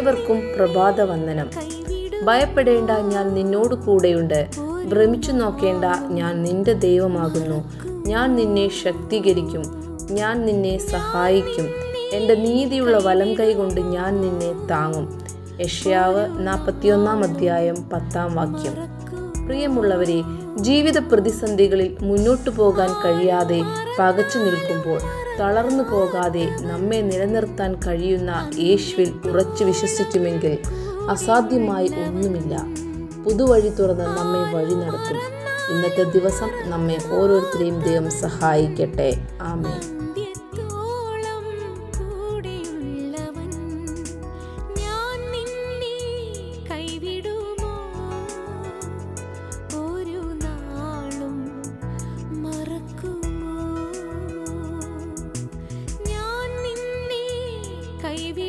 ഏവർക്കും പ്രഭാത വന്ദനം ഭയപ്പെടേണ്ട ഞാൻ നിന്നോട് കൂടെയുണ്ട്. ഭ്രമിച്ചു നോക്കേണ്ട ഞാൻ നിന്റെ ദൈവമാകുന്നു. ഞാൻ നിന്നെ ശക്തീകരിക്കും. ഞാൻ നിന്നെ സഹായിക്കും. എന്റെ നീതിയുള്ള വലം കൈ കൊണ്ട് ഞാൻ നിന്നെ താങ്ങും. യഷ്യാവ് നാൽപ്പത്തിയൊന്നാം അധ്യായം പത്താം വാക്യം. പ്രിയമുള്ളവരെ ജീവിത പ്രതിസന്ധികളിൽ മുന്നോട്ടു പോകാൻ കഴിയാതെ പകച്ചു നിൽക്കുമ്പോൾ തളർന്നു പോകാതെ നമ്മെ നിലനിർത്താൻ കഴിയുന്ന യേശുവിൽ ഉറച്ചു വിശ്വസിക്കുമെങ്കിൽ അസാധ്യമായി ഒന്നുമില്ല. പുതുവഴി തുറന്ന് നമ്മെ വഴി നടത്തും. ഇന്നത്തെ ദിവസം നമ്മെ ഓരോരുത്തരെയും ദൈവം സഹായിക്കട്ടെ. ആമേ கைவி